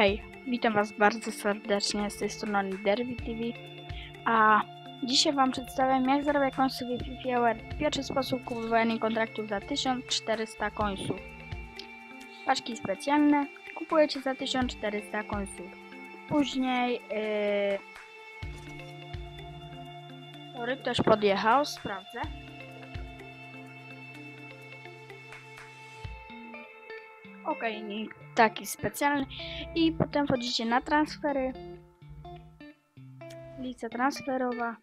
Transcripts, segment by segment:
Hej, witam Was bardzo serdecznie z tej strony Derby TV, a dzisiaj Wam przedstawiam jak zarabiać końców w FIFA Pierwszy sposób kupowania kontraktów za 1400 końców. Paczki specjalne kupujecie za 1400 końców. Później yy... Sorry, ktoś podjechał, sprawdzę. Ok, taki specjalny. I potem wchodzicie na transfery. Lista transferowa.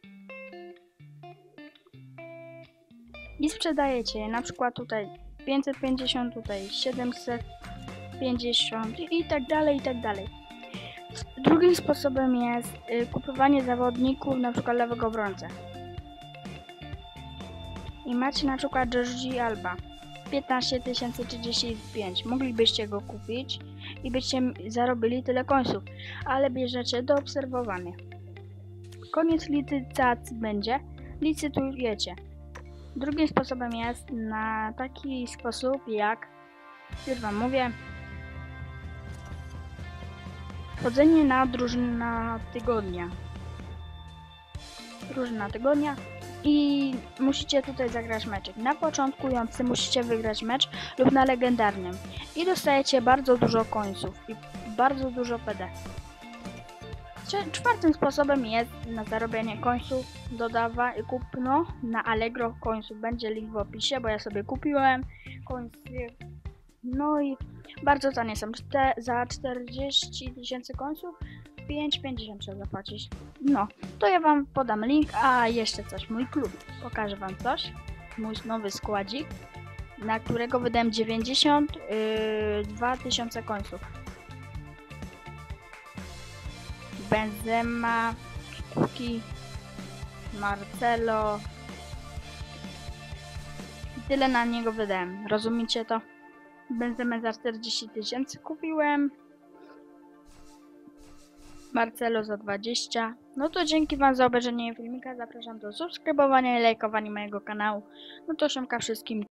I sprzedajecie je. Na przykład tutaj 550, tutaj 750 i tak dalej, i tak dalej. Drugim sposobem jest y, kupowanie zawodników, na przykład lewego obrońcę. I macie na przykład Georgie Alba. 15 035. Moglibyście go kupić i byście zarobili tyle końców, ale bierzecie do obserwowania. Koniec licytacji będzie, licytujecie. Drugim sposobem jest na taki sposób jak, już wam mówię, wchodzenie na drużyna tygodnia. Drużyna tygodnia i musicie tutaj zagrać meczek. Na początkujący musicie wygrać mecz lub na legendarnym i dostajecie bardzo dużo końców i bardzo dużo PD. Czwartym sposobem jest na zarobienie końców dodawa i kupno na Allegro końców. Będzie link w opisie, bo ja sobie kupiłem końce. No i bardzo tanie są. Za 40 tysięcy końców 5,50 trzeba zapłacić. No, to ja wam podam link, a jeszcze coś, mój klub. Pokażę wam coś. Mój nowy składzik, na którego wydałem 92 yy, tysiące końców. Benzema, Kuki, Marcelo. Tyle na niego wydałem. Rozumiecie to? Benzema za 40 tysięcy kupiłem. Marcelo za 20. No to dzięki Wam za obejrzenie filmika. Zapraszam do subskrybowania i lajkowania mojego kanału. No to szymka wszystkim.